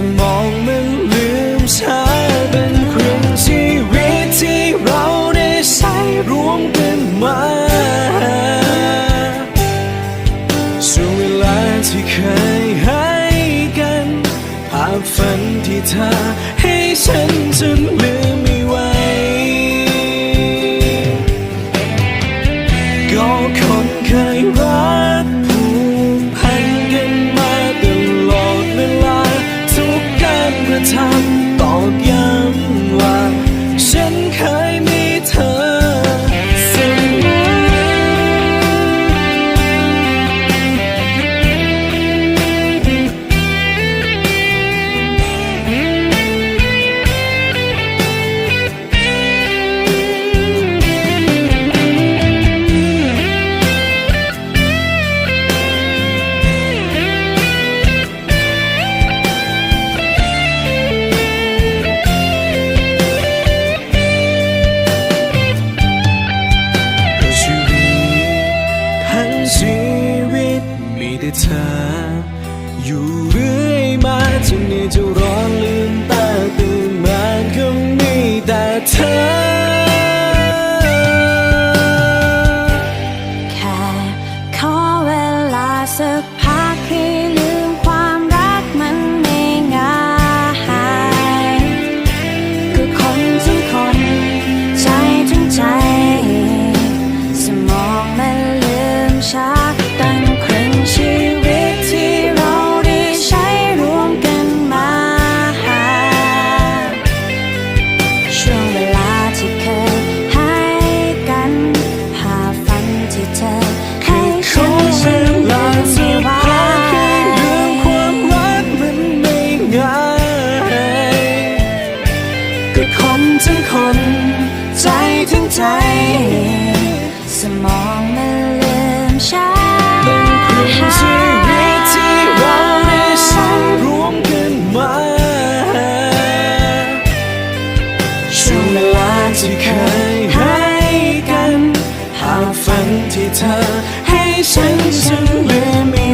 สมองมันลืมช้าเป็นครึ่งชีวิตที่เราได้ใช้ร่วมกันมาส่วนเวลาที่เคยให้กัน ภาพฝันที่เธอให้ฉันจนลื ก มี ก็คนทั้งคน ใจทั้งใจ สมองมันลืมช้าเป็นคนชีวิตที่เราได้ใช้ร่วมกันมาช่วงเวลาที่เคยให้กันภาพฝันที่เธอให้ฉันจนลืมไม่